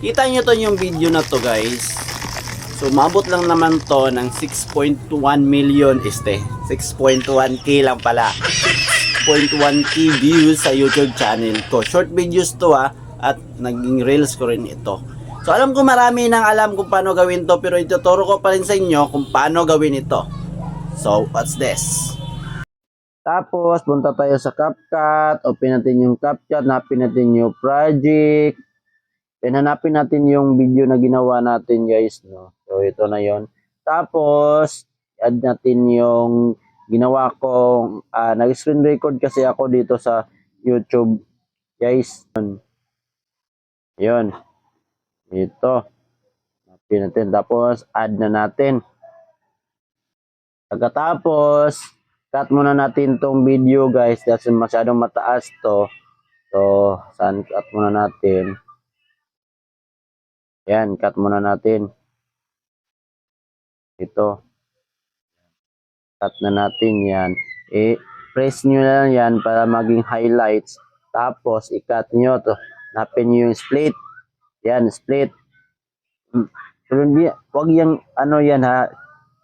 Kita nyo to yung video na to guys. So, mabot lang naman to ng 6.1 million este. 6.1k lang pala. 6.1k views sa YouTube channel ko. Short videos to ah. At naging reels ko rin ito. So, alam ko marami nang alam kung paano gawin to. Pero ituturo ko pa rin sa inyo kung paano gawin ito. So, what's this? Tapos, punta tayo sa CapCut. Open natin yung CapCut. Hanapin natin yung project. Then, hanapin natin yung video na ginawa natin, guys. No? So, ito na yon Tapos, add natin yung ginawa kong, ah, nag-screen record kasi ako dito sa YouTube. Guys, yun. Ito. Hanapin natin. Tapos, add na natin. Pagkatapos, cut muna natin tong video guys kasi masyadong mataas to. So, saan cut muna natin? Yan, cut muna natin. Ito. Cut na natin yan. I press nyo lang yan para maging highlights. Tapos, i-cut nyo to. Napin nyo yung split. Yan, split. Mm, Pero hindi, wag yung ano yan ha.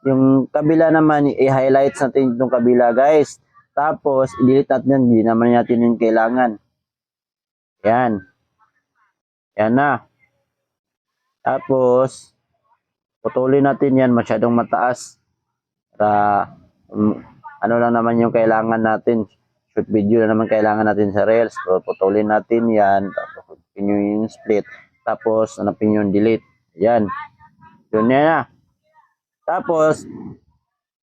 Yung kabila naman, i-highlights natin itong kabila guys. Tapos, i-delete natin yan. Hindi naman natin yung kailangan. Yan. Yan na. Tapos, putulin natin yan. Masyadong mataas. Para, um, ano lang naman yung kailangan natin. Shoot video na naman kailangan natin sa Reels. So, putulin natin yan. Tapos, hanapin nyo yung split. Tapos, hanapin yung delete. Yan. Yun na. Tapos,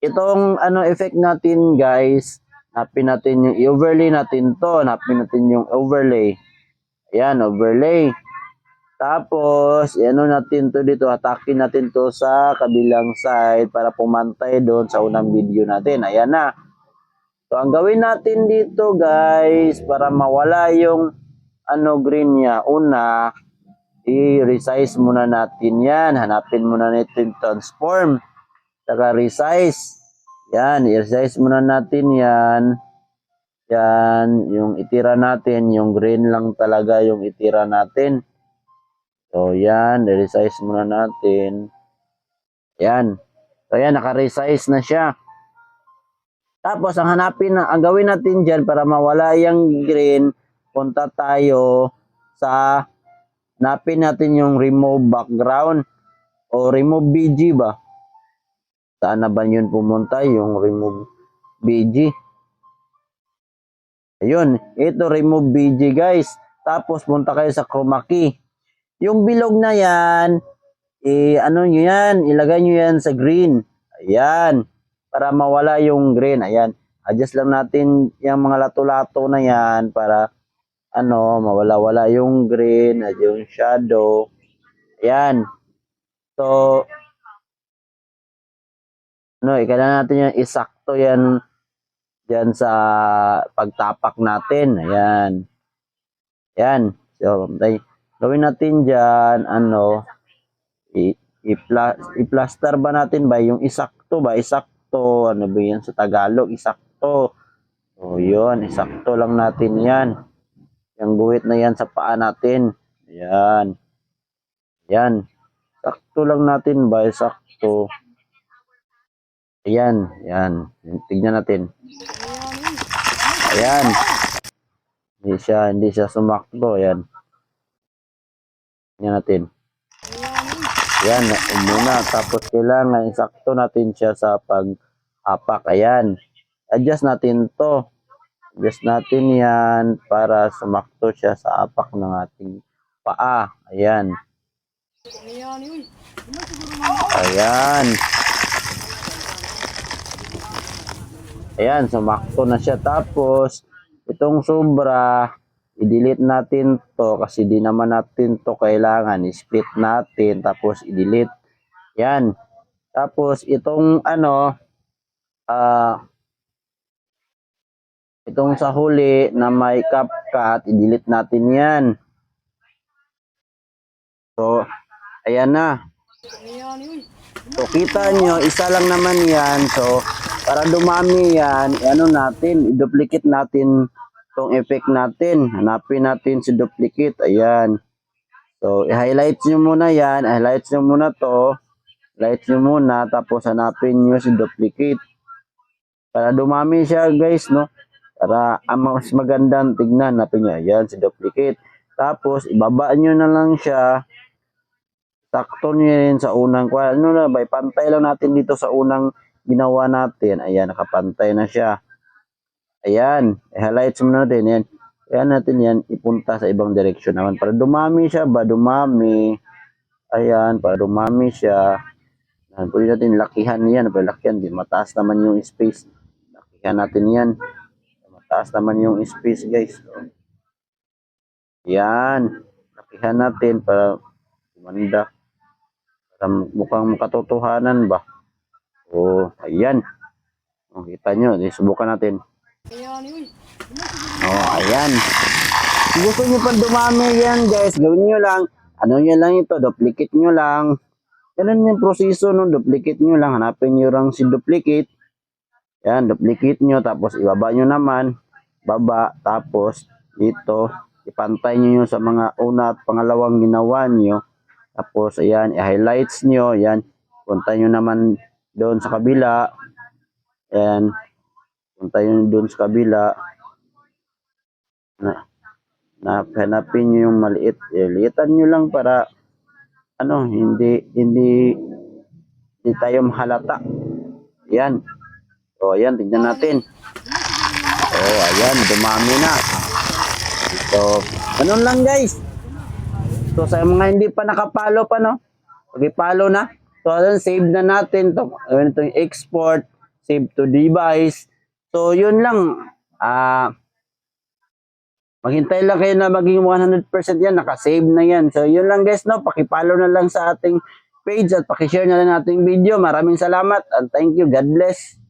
itong ano effect natin guys, napin natin yung i-overlay natin to, napin natin yung overlay. Ayan, overlay. Tapos, ano natin to dito, atakin natin to sa kabilang side para pumantay doon sa unang video natin. Ayan na. So, ang gawin natin dito guys, para mawala yung ano green niya, una, i-resize muna natin yan. Hanapin muna natin transform. Saka resize. Yan, i-resize muna natin yan. Yan, yung itira natin, yung green lang talaga yung itira natin. So, yan, i-resize muna natin. Yan. So, yan, naka-resize na siya. Tapos, ang hanapin na, ang gawin natin dyan para mawala yung green, punta tayo sa Hanapin natin yung remove background o remove BG ba? Saan na ba yun pumunta? Yung remove BG. Ayun, ito remove BG guys. Tapos punta kayo sa chroma key. Yung bilog na yan, eh, ano nyo yan, ilagay nyo yan sa green. Ayan, para mawala yung green. Ayan, adjust lang natin yung mga lato-lato na yan para ano, mawala-wala yung green at yung shadow. Ayan. So, no, ikailangan natin yung isakto yan dyan sa pagtapak natin. Ayan. Ayan. So, tay- gawin natin dyan, ano, i-plaster ba natin ba yung isakto ba? Isakto. Ano ba yan sa Tagalog? Isakto. So, yun. Isakto lang natin yan. Yung guhit na yan sa paa natin. Ayan. Ayan. Sakto lang natin ba? Sakto. Ayan. Ayan. Tignan natin. Ayan. Hindi siya, hindi siya sumakto. Ayan. Tignan natin. Ayan. Muna. Tapos kailangan isakto natin siya sa pag-apak. Ayan. Adjust natin to. Adjust natin yan para sumakto siya sa apak ng ating paa. Ayan. Ayan. Ayan, sumakto na siya. Tapos, itong sobra, i-delete natin to kasi di naman natin to kailangan. I-split natin, tapos i-delete. Yan. Tapos, itong ano, ah, itong sa huli na may CapCut, i-delete natin yan. So, ayan na. So, kita nyo, isa lang naman yan. So, para dumami yan, ano natin, i-duplicate natin tong effect natin. Hanapin natin si duplicate. Ayan. So, i-highlights nyo muna yan. Highlights nyo muna to. Highlights nyo muna. Tapos, hanapin nyo si duplicate. Para dumami siya, guys, no? Para ang mas magandang tignan. Hanapin nyo. Ayan, si duplicate. Tapos, ibaba nyo na lang siya. Sakto nyo yun sa unang, ano na ba, pantay lang natin dito sa unang ginawa natin. Ayan, nakapantay na siya. Ayan, i-highlights mo natin yan. Ayan natin yan, ipunta sa ibang direction naman. Para dumami siya ba, dumami. Ayan, para dumami siya. Ayan, pwede natin lakihan yan. Para lakihan, di mataas naman yung space. Lakihan natin yan. Mataas naman yung space, guys. So, yan. Lakihan natin para gumanda. Para mukhang makatotohanan ba. O, ayan. O, kita nyo, subukan natin. Oh, ayan. Gusto nyo pang dumami yan, guys, gawin nyo lang. Ano nyo lang ito, duplicate nyo lang. Ganun yung proseso nun, duplicate nyo lang. Hanapin nyo lang si duplicate. Yan, duplicate nyo, tapos ibaba nyo naman. Baba, tapos dito, ipantay nyo yung sa mga una at pangalawang ginawa nyo. Tapos, ayan, i-highlights nyo, yan. Punta nyo naman doon sa kabila. Ayan, punta nyo doon sa kabila na, na hanapin nyo yung maliit. Eh, liitan nyo lang para ano, hindi hindi hindi tayo mahalata. Yan. O, ayan, tignan natin. O, ayan, dumami na. So, ganun lang guys. So, sa mga hindi pa nakapalo pa, no? Pag-follow na. So, ayan, save na natin. to Ayan, ito yung export, save to device. So, yun lang. Ah, Maghintay lang kayo na maging 100% yan, nakasave na yan. So, yun lang guys, no? Pakipollow na lang sa ating page at pakishare na lang ating video. Maraming salamat and thank you. God bless.